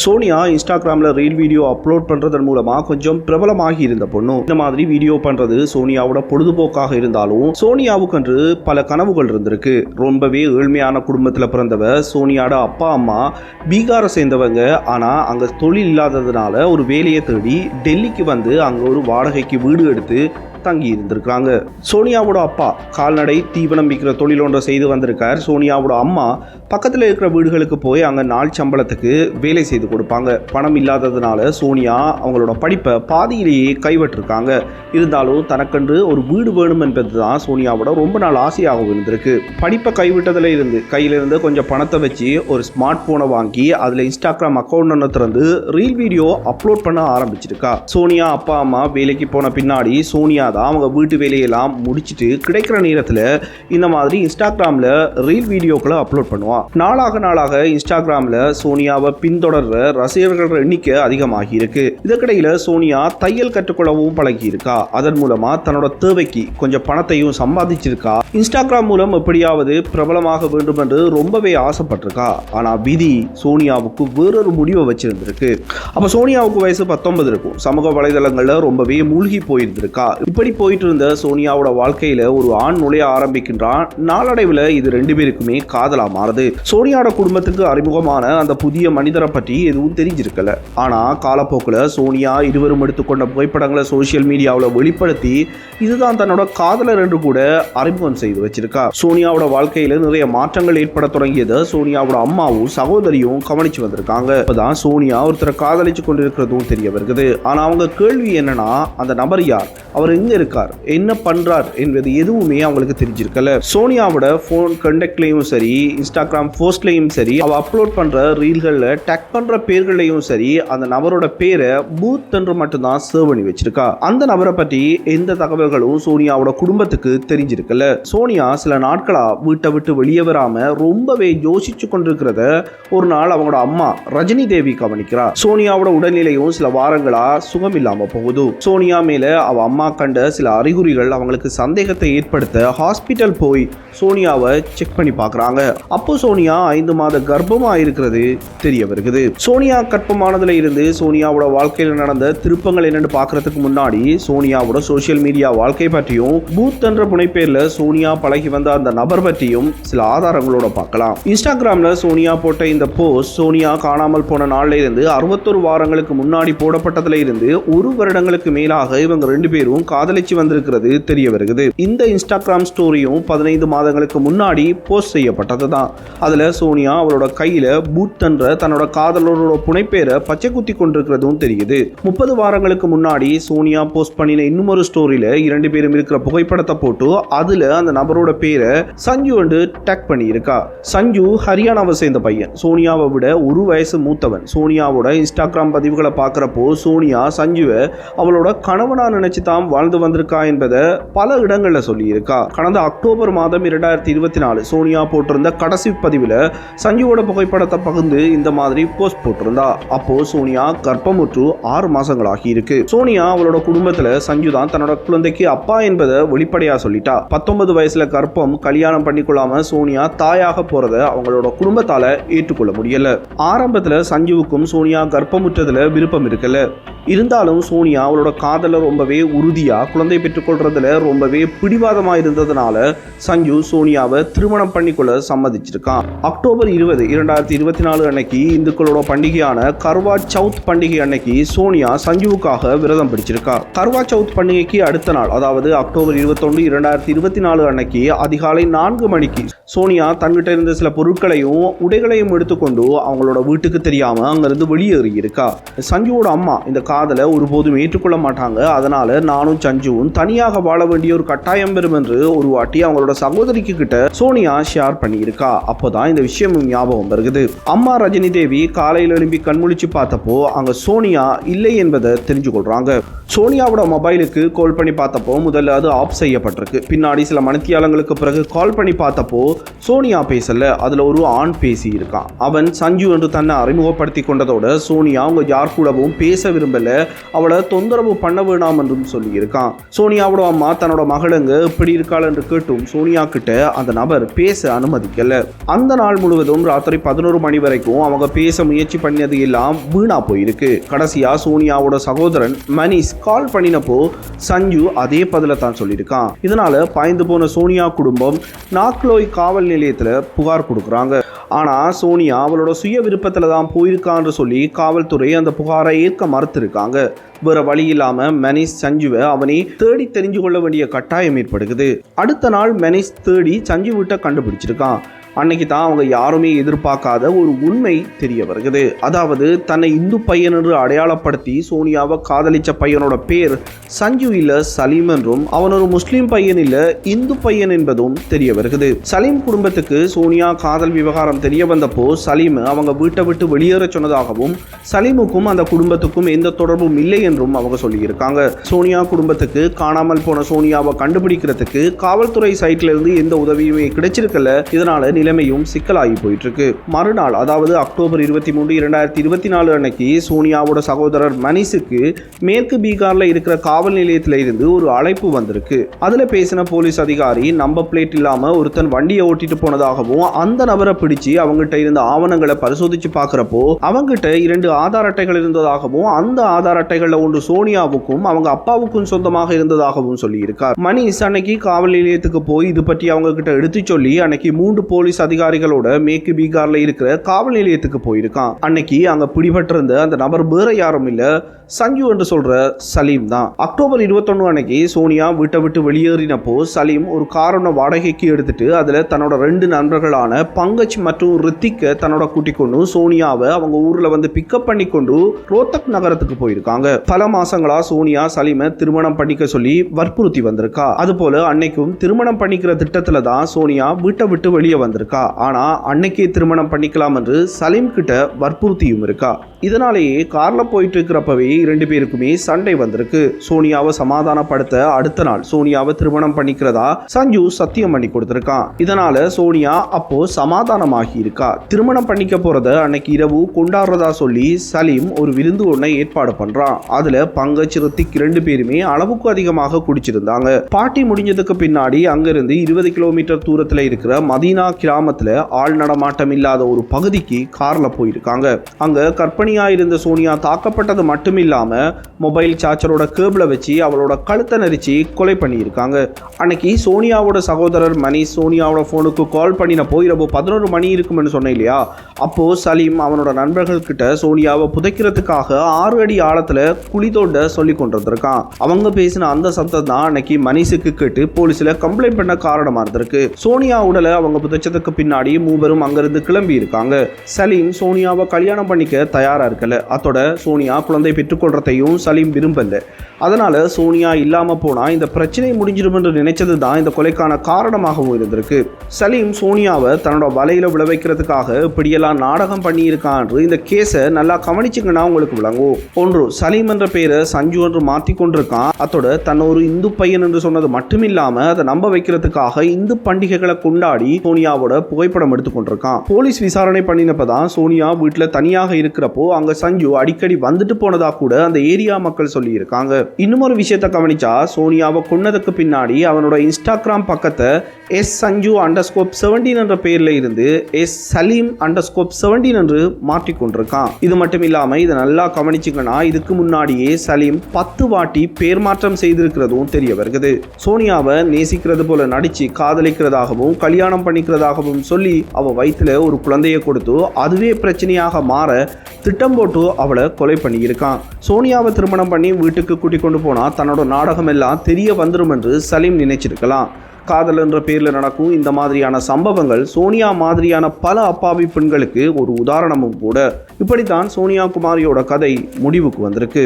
சோனியா இன்ஸ்டாகிராமில் reel video upload பண்ணுறதன் மூலமாக கொஞ்சம் பிரபலமாகி இருந்த பொண்ணு. இந்த மாதிரி வீடியோ பண்ணுறது சோனியாவோட பொழுதுபோக்காக இருந்தாலும் சோனியாவுக்கென்று பல கனவுகள் இருந்திருக்கு. ரொம்பவே ஏழ்மையான குடும்பத்தில் பிறந்தவ சோனியாட அப்பா அம்மா பீகாரை சேர்ந்தவங்க. ஆனால் அங்கே தொழில் இல்லாததுனால ஒரு வேலையை தேடி டெல்லிக்கு வந்து அங்கே ஒரு வாடகைக்கு வீடு எடுத்து தங்கி இருந்திருக்காங்க சோனியாவோட அப்பா கால்நடை தீவனம் விற்கிற தொழில் ஒன்றை செய்து வந்திருக்கார். சோனியாவோட அம்மா பக்கத்தில் இருக்கிற வீடுகளுக்கு போய் அங்கே நாள் சம்பளத்துக்கு வேலை செய்து கொடுப்பாங்க. பணம் இல்லாததுனால சோனியா அவங்களோட படிப்பை பாதியிலேயே கைவிட்டிருக்காங்க. இருந்தாலும் தனக்கென்று ஒரு வீடு வேணும் என்பது தான் சோனியாவோட ரொம்ப நாள் ஆசையாகவும் இருந்திருக்கு. படிப்பை கைவிட்டதில் இருந்து கையிலிருந்து கொஞ்சம் பணத்தை வச்சு ஒரு ஸ்மார்ட் போனை வாங்கி அதில் இன்ஸ்டாகிராம் அக்கௌண்ட் ஒன்று திறந்து ரீல் வீடியோ அப்லோட் பண்ண ஆரம்பிச்சிருக்கா. சோனியா அப்பா அம்மா வேலைக்கு போன பின்னாடி சோனியா தான் அவங்க வீட்டு வேலையெல்லாம் முடிச்சிட்டு கிடைக்கிற நேரத்தில் இந்த மாதிரி இன்ஸ்டாகிராமில் ரீல் வீடியோக்களை அப்லோட் பண்ணுவான் நாளாக நாளாக இன்ஸ்டாகிராமில் சோனியாவை பின்தொடர்ற ரசிகர்கள் எண்ணிக்கை அதிகமாகி இருக்கு. இதற்கிடையில் சோனியா தையல் கற்றுக்கொள்ளவும் பழகி இருக்கா அதன் மூலமா தன்னோட தேவைக்கு கொஞ்சம் பணத்தையும் சம்பாதிச்சிருக்கா. இன்ஸ்டாகிராம் மூலம் எப்படியாவது பிரபலமாக வேண்டும் என்று ரொம்பவே ஆசைப்பட்டிருக்கா. ஆனால் விதி சோனியாவுக்கு வேறொரு முடிவை வச்சிருந்திருக்கு. அப்போ சோனியாவுக்கு வயசு பத்தொன்பது இருக்கும். சமூக வலைதளங்களில் ரொம்பவே மூழ்கி போயிருந்திருக்கா. இப்படி போயிட்டு இருந்த சோனியாவோட வாழ்க்கையில ஒரு ஆண் நுழைய ஆரம்பிக்கின்றான் நாளடைவில் இது ரெண்டு பேருக்குமே காதலா மாறுது. சோனியாவோட குடும்பத்துக்கு அறிமுகமான அந்த புதிய மனிதரை பற்றி எதுவும் தெரிஞ்சிருக்கல. ஆனா காலப்போக்கில் சோனியா இருவரும் எடுத்துக்கொண்ட புகைப்படங்களை சோசியல் மீடியாவில் வெளிப்படுத்தி இதுதான் தன்னோட காதலர் என்று கூட அறிமுகம் செய்து வச்சிருக்கா. சோனியாவோட வாழ்க்கையில நிறைய மாற்றங்கள் ஏற்பட தொடங்கியதை சோனியாவோட அம்மாவும் சகோதரியும் கவனிச்சு வந்திருக்காங்க. இப்பதான் சோனியா ஒருத்தரை காதலிச்சு கொண்டிருக்கிறதும் தெரிய வருகிறது. ஆனா அவங்க கேள்வி என்னன்னா அந்த நபர் யார்? அவர் எங்க இருக்கார். என்ன பண்றார் என்பது எதுவுமே அவங்களுக்கு தெரிஞ்சிருக்கல. சோனியாவோட ஃபோன் கண்டக்ட்லயும் சரி இன்ஸ்டாகிராம் போஸ்ட்லையும் சரி அவள் அப்லோட் பண்ற ரீல்களில் டேக் பண்ற பேர்களையும் சரி அந்த நபரோட பேரை பூத் என்று மட்டும்தான் சேவ் பண்ணி வச்சிருக்கா. அந்த நபரை பற்றி எந்த தகவல்களும் சோனியாவோட குடும்பத்துக்கு தெரிஞ்சிருக்கல. சோனியா சில நாட்களா வீட்டை விட்டு வெளியே வராமல் ரொம்பவே யோசிச்சு கொண்டிருக்கிறத ஒரு நாள் அவங்களோட அம்மா ரஜினி தேவி கவனிக்கிறார் சோனியாவோட உடல்நிலையும் சில வாரங்களா சுகம் இல்லாம போகுது. சோனியா மேல அவ அம்மா கண்ட சில அறிகுறிகள் அவங்களுக்கு சந்தேகத்தை ஏற்படுத்த ஹாஸ்பிட்டல் போய் சோனியாவை செக் பண்ணி பார்க்குறாங்க. அப்போ சோனியா ஐந்து மாத கர்ப்பமாக இருக்கிறது தெரிய வருகிறது. சோனியா கர்ப்பமானதுல இருந்து சோனியாவோட வாழ்க்கையில் நடந்த திருப்பங்கள் என்னன்னு பார்க்கறதுக்கு முன்னாடி சோனியாவோட சோஷியல் மீடியா வாழ்க்கை பற்றியும் பூத் என்ற புனைப்பேரில் சோனியா பழகி வந்த அந்த நபர் பற்றியும் சில ஆதாரங்களோட பார்க்கலாம். இன்ஸ்டாகிராம்ல சோனியா போட்ட இந்த போஸ்ட் சோனியா காணாமல் போன நாள்ல இருந்து அறுபத்தொரு வாரங்களுக்கு முன்னாடி போடப்பட்டதுல இருந்து ஒரு வருடங்களுக்கு மேலாக இவங்க ரெண்டு பேரும் காதல் காதலிச்சு வந்திருக்கிறது தெரிய வருகிறது. இந்த இன்ஸ்டாகிராம் ஸ்டோரியும் பதினைந்து மாதங்களுக்கு முன்னாடி போஸ்ட் செய்யப்பட்டது தான் அதில் சோனியா அவளோட கையில் பூத் என்ற தன்னோட காதலரோட புனைப்பேரை பச்சை குத்தி கொண்டிருக்கிறதும் தெரியுது. முப்பது வாரங்களுக்கு முன்னாடி சோனியா போஸ்ட் பண்ணின இன்னும் ஒரு ஸ்டோரியில இரண்டு பேரும் இருக்கிற புகைப்படத்தை போட்டு அதில் அந்த நபரோட பேரை சஞ்சு வந்து டேக் பண்ணியிருக்கா. சஞ்சு ஹரியானாவை சேர்ந்த பையன். சோனியாவை விட ஒரு வயசு மூத்தவன். சோனியாவோட இன்ஸ்டாகிராம் பதிவுகளை பார்க்குறப்போ சோனியா சஞ்சுவை அவளோட கணவனாக நினச்சி தான் வாழ்ந்து வந்திருக்கா என்பதை பல இடங்களில் சொல்லியிருக்கா. கடந்த அக்டோபர் மாதம் இரண்டாயிரத்தி இருபத்தி நாலு சோனியா போட்டிருந்த கடைசி பதிவில் சஞ்சுவோட புகைப்படத்தை பகிர்ந்து இந்த மாதிரி போஸ்ட் போட்டிருந்தா. அப்போ சோனியா கர்ப்பமுற்று ஆறு மாசங்களாகி இருக்கு. சோனியா அவளோட குடும்பத்துல சஞ்சு தான் தன்னோட குழந்தைக்கு அப்பா என்பதை வெளிப்படையா சொல்லிட்டா. பத்தொன்பது வயசுல கர்ப்பம் கல்யாணம் பண்ணிக்கொள்ளாம சோனியா தாயாக போறத அவங்களோட குடும்பத்தால ஏற்றுக்கொள்ள முடியல. ஆரம்பத்துல சஞ்சுவுக்கும் சோனியா கர்ப்பமுற்றதுல விருப்பம் இருக்கல. இருந்தாலும் சோனியா அவளோட காதல ரொம்பவே உறுதியா குழந்தை பெற்றுக்கொள்றதுல ரொம்பவே பிடிவாதமா இருந்ததுனால சஞ்சு சோனியாவை திருமணம் பண்ணிக்கொள்ள சம்மதிச்சிருக்கான். அக்டோபர் இருபது இரண்டாயிரத்தி இருபத்தி நாலு அன்னைக்கு இந்துக்களோட பண்டிகையான கர்வா சவுத் பண்டிகை அன்னைக்கு சோனியா சஞ்சுவுக்காக விரதம் பிடிச்சிருக்கா. கர்வா சவுத் பண்டிகைக்கு அடுத்த நாள் அதாவது அக்டோபர் இருபத்தொன்று இரண்டாயிரத்தி இருபத்தி நாலு அன்னைக்கு அதிகாலை நான்கு மணிக்கு சோனியா தன்கிட்ட இருந்த சில பொருட்களையும் உடைகளையும் எடுத்துக்கொண்டு அவங்களோட வீட்டுக்கு தெரியாம அங்கிருந்து வெளியேறி இருக்கா சஞ்சுவோட அம்மா இந்த காதலை ஒருபோதும் ஏற்றுக்கொள்ள மாட்டாங்க. அதனால நானும் சஞ்சுவும் தனியாக வாழ வேண்டிய ஒரு கட்டாயம் பெறும் என்று ஒரு வாட்டி அவங்களோட சகோதரிக்கு கிட்ட சோனியா ஷேர் பண்ணியிருக்கா. அப்போதான் இந்த விஷயமும் ஞாபகம் வருகிறது. அம்மா ரஜினி தேவி காலையில் எழும்பி கண்முழிச்சு பார்த்தப்போ அங்க சோனியா இல்லை என்பதை தெரிஞ்சு கொள்றாங்க. சோனியாவோட மொபைலுக்கு கால் பண்ணி பார்த்தப்போ முதல்ல அது ஆஃப் செய்யப்பட்டிருக்கு. பின்னாடி சில மணித்தியாலங்களுக்கு பிறகு கால் பண்ணி பார்த்தப்போ சோனியா பேசல. அதுல ஒரு ஆண் பேசி இருக்கான் அவன் சஞ்சு என்று தன்னை அறிமுகப்படுத்தி கொண்டதோட சோனியா அவங்க யார் கூடவும் பேச விரும்பல. அவளை தொந்தரவு பண்ண வேணாம் என்றும் சொல்லியிருக்கான் இருக்கான் சோனியாவோட அம்மா தன்னோட மகளுங்க இப்படி இருக்காள் என்று கேட்டும் சோனியா கிட்ட அந்த நபர் பேச அனுமதிக்கல. அந்த நாள் முழுவதும் ராத்திரி பதினோரு மணி வரைக்கும் அவங்க பேச முயற்சி பண்ணது எல்லாம் வீணா போயிருக்கு. கடைசியா சோனியாவோட சகோதரன் மனிஷ் கால் பண்ணினப்போ சஞ்சு அதே பதில தான் சொல்லியிருக்கான். இதனால பாய்ந்து போன சோனியா குடும்பம் நாக்லோய் காவல் நிலையத்தில் புகார் கொடுக்குறாங்க. ஆனால் சோனியா அவளோட சுய விருப்பத்தில் தான் போயிருக்கான்னு சொல்லி காவல்துறை அந்த புகாரை ஏற்க மறுத்திருக்காங்க. வேற வழி இல்லாம மனிஷ் சஞ்சுவை அவனை தேடி தெரிஞ்சு கொள்ள வேண்டிய கட்டாயம் ஏற்படுகிறது. அடுத்த நாள் மனிஷ் தேடி சஞ்சு வீட்டை கண்டுபிடிச்சிருக்கான். அன்னைக்கு தான் அவங்க யாருமே எதிர்பார்க்காத ஒரு உண்மை தெரிய வருகிறது. அதாவது தன்னை இந்து பையன் என்று அடையாளப்படுத்தி சோனியாவை காதலிச்ச பையனோட பேர் சஞ்சு இல்ல சலீம் என்றும் அவன் ஒரு முஸ்லீம் பையன் இல்ல இந்து பையன் என்பதும் தெரிய வருகிறது. சலீம் குடும்பத்துக்கு சோனியா காதல் விவகாரம் தெரிய வந்தப்போ சலீம் அவங்க வீட்டை விட்டு வெளியேற சொன்னதாகவும் சலீமுக்கும் அந்த குடும்பத்துக்கும் எந்த தொடர்பும் இல்லை என்றும் அவங்க சொல்லியிருக்காங்க. சோனியா குடும்பத்துக்கு காணாமல் போன சோனியாவை கண்டுபிடிக்கிறதுக்கு காவல்துறை சைட்ல இருந்து எந்த உதவியுமே கிடைச்சிருக்கல. இதனால நிலைமையும் சிக்கலாகி போயிட்டு இருக்கு மறுநாள் அதாவது அக்டோபர் இருபத்தி மூணு இரண்டாயிரத்தி இருபத்தி நாலு அன்னைக்கு சோனியாவோட சகோதரர் மனிஷுக்கு மேற்கு பீகார்ல இருக்கிற காவல் நிலையத்தில இருந்து ஒரு அழைப்பு வந்திருக்கு. அதுல பேசின போலீஸ் அதிகாரி நம்ப பிளேட் இல்லாம ஒருத்தன் வண்டியை ஓட்டிட்டு போனதாகவும் அந்த நபரை பிடிச்சு அவங்ககிட்ட இருந்த ஆவணங்களை பரிசோதிச்சு பார்க்குறப்போ அவங்ககிட்ட இரண்டு ஆதார் அட்டைகள் இருந்ததாகவும் அந்த ஆதார் அட்டைகள்ல ஒன்று சோனியாவுக்கும் அவங்க அப்பாவுக்கும் சொந்தமாக இருந்ததாகவும் சொல்லியிருக்கார். மணிஷ் அன்னைக்கு காவல் நிலையத்துக்கு போய் இது பற்றி அவங்க கிட்ட எடுத்து சொல்லி அன்னைக்கு மூன்று போலீஸ் அதிகாரிகளோட மேற்கு பீகார்ல இருக்கிற காவல் நிலையத்துக்கு போயிருக்கான். அன்னைக்கு அங்க பிடிபட்டிருந்த அந்த நபர் வேற யாரும் இல்ல சஞ்சு என்று சொல்ற சலீம் தான். அக்டோபர் இருபத்தொன்னு அன்னைக்கு சோனியா வீட்டை விட்டு வெளியேறினப்போ சலீம் ஒரு காரண வாடகைக்கு எடுத்துட்டு அதுல தன்னோட ரெண்டு நண்பர்களான பங்கஜ் மற்றும் ரித்திக்க தன்னோட கூட்டிக் கொண்டு சோனியாவை அவங்க ஊர்ல வந்து பிக்கப் பண்ணி கொண்டு ரோத்தக் நகரத்துக்கு போயிருக்காங்க. பல மாசங்களா சோனியா சலீமை திருமணம் பண்ணிக்க சொல்லி வற்புறுத்தி வந்திருக்கா. அது போல அன்னைக்கும் திருமணம் பண்ணிக்கிற திட்டத்துல தான் சோனியா வீட்டை விட்டு வெளியே வந்திருக்கு. இருக்கா? ஆனா அன்னைக்கே திருமணம் பண்ணிக்கலாம் என்று சலீம் கிட்ட வற்புறுத்தியும் இருக்கா? இதனாலேயே கார்ல போயிட்டு இருக்கிறப்பவே இரண்டு பேருக்குமே சண்டை வந்திருக்கு. சோனியாவை சமாதானப்படுத்த அடுத்த நாள் சோனியாவை திருமணம் பண்ணிக்கிறதா சஞ்சு சத்தியம் பண்ணி கொடுத்திருக்கான். இதனால சோனியா அப்போ சமாதானமாகி இருக்கா. திருமணம் பண்ணிக்க போறத அன்னைக்கு இரவு கொண்டாடுறதா சொல்லி சலீம் ஒரு விருந்து ஒன்றை ஏற்பாடு பண்றான். அதுல பங்கஜ் ரித்திக் இரண்டு பேருமே அளவுக்கு அதிகமாக குடிச்சிருந்தாங்க. பாட்டி முடிஞ்சதுக்கு பின்னாடி அங்கிருந்து இருபது கிலோமீட்டர் தூரத்துல இருக்கிற மதீனா கிராமத்துல ஆள் நடமாட்டம் இல்லாத ஒரு பகுதிக்கு கார்ல போயிருக்காங்க. அங்க கற்பனை கற்பனையா இருந்த சோனியா தாக்கப்பட்டது மட்டும் இல்லாம மொபைல் சார்ஜரோட கேபிளை வச்சு அவளோட கழுத்தை நெரிச்சு கொலை பண்ணியிருக்காங்க. அன்னைக்கு சோனியாவோட சகோதரர் மணி சோனியாவோட ஃபோனுக்கு கால் பண்ணின போய் இரவு பதினோரு மணி இருக்கும்னு சொன்னேன் இல்லையா? அப்போ சலீம் அவனோட நண்பர்கள் கிட்ட சோனியாவை புதைக்கிறதுக்காக ஆறு அடி ஆழத்துல குழி தோண்ட சொல்லி கொண்டிருந்திருக்கான். அவங்க பேசின அந்த சத்தம் தான் அன்னைக்கு மனிஷுக்கு கேட்டு போலீஸில் கம்ப்ளைண்ட் பண்ண காரணமா இருந்திருக்கு. சோனியா உடலை அவங்க புதைச்சதுக்கு பின்னாடி மூவரும் அங்கிருந்து கிளம்பி இருக்காங்க சலீம் சோனியாவை கல்யாணம் பண்ணிக்க தயாரா இருக்கல? அதோட சோனியா குழந்தை பெற்றுக்கொள்றதையும் சலீம் விரும்பல. அதனால சோனியா இல்லாம போனா இந்த பிரச்சனை முடிஞ்சிடும் என்று நினைச்சது தான் இந்த கொலைக்கான காரணமாகவும் இருந்திருக்கு. சலீம் சோனியாவை தன்னோட வலையில விழ வைக்கிறதுக்காக இப்படியெல்லாம் நாடகம் பண்ணியிருக்கான் இந்த கேஸை நல்லா கவனிச்சிங்கன்னா உங்களுக்கு விளங்கும். ஒன்று சலீம் என்ற பேரை சஞ்சு என்று மாற்றி கொண்டிருக்கான். அதோட தன்னை ஒரு இந்து பையன் என்று சொன்னது மட்டும் இல்லாமல் அதை நம்ப வைக்கிறதுக்காக இந்து பண்டிகைகளை கொண்டாடி சோனியாவோட புகைப்படம் எடுத்து கொண்டிருக்கான். போலீஸ் விசாரணை பண்ணினப்பதான் சோனியா வீட்டுல தனியாக இருக்கிறப்போ அங்க சஞ்சு அடிக்கடி வந்துட்டு போனதா கூட அந்த ஏரியா மக்கள் சொல்லியிருக்காங்க. இன்னும் ஒரு விஷயத்த கவனிச்சா சோனியாவை கொன்னதுக்கு பின்னாடி அவனோட இன்ஸ்டாகிராம் பக்கத்தை S Sanju underscore seventeen என்ற பேர்ல இருந்து S Salim underscore seventeen என்று மாற்றி கொண்டிருக்கான். இது மட்டும் இல்லாம இதை நல்லா கவனிச்சுங்கன்னா இதுக்கு முன்னாடியே சலீம் பத்து வாட்டி பேர் மாற்றம் செய்திருக்கிறதும் தெரிய வருகிறது. சோனியாவை நேசிக்கிறது போல நடிச்சு காதலிக்கிறதாகவும் கல்யாணம் பண்ணிக்கிறதாகவும் சொல்லி அவ வயிற்றுல ஒரு குழந்தையை கொடுத்து அதுவே பிரச்சனையாக மாற திட்ட திட்டம் போட்டு அவளை கொலை பண்ணியிருக்கான். சோனியாவை திருமணம் பண்ணி வீட்டுக்கு கூட்டிக் கொண்டு போனால் தன்னோட நாடகம் எல்லாம் தெரிய வந்துடும் என்று சலீம் நினைச்சிருக்கலாம். காதல் என்ற பேரில் நடக்கும் இந்த மாதிரியான சம்பவங்கள் சோனியா மாதிரியான பல அப்பாவி பெண்களுக்கு ஒரு உதாரணமும் கூட. இப்படித்தான் சோனியா குமாரியோட கதை முடிவுக்கு வந்திருக்கு.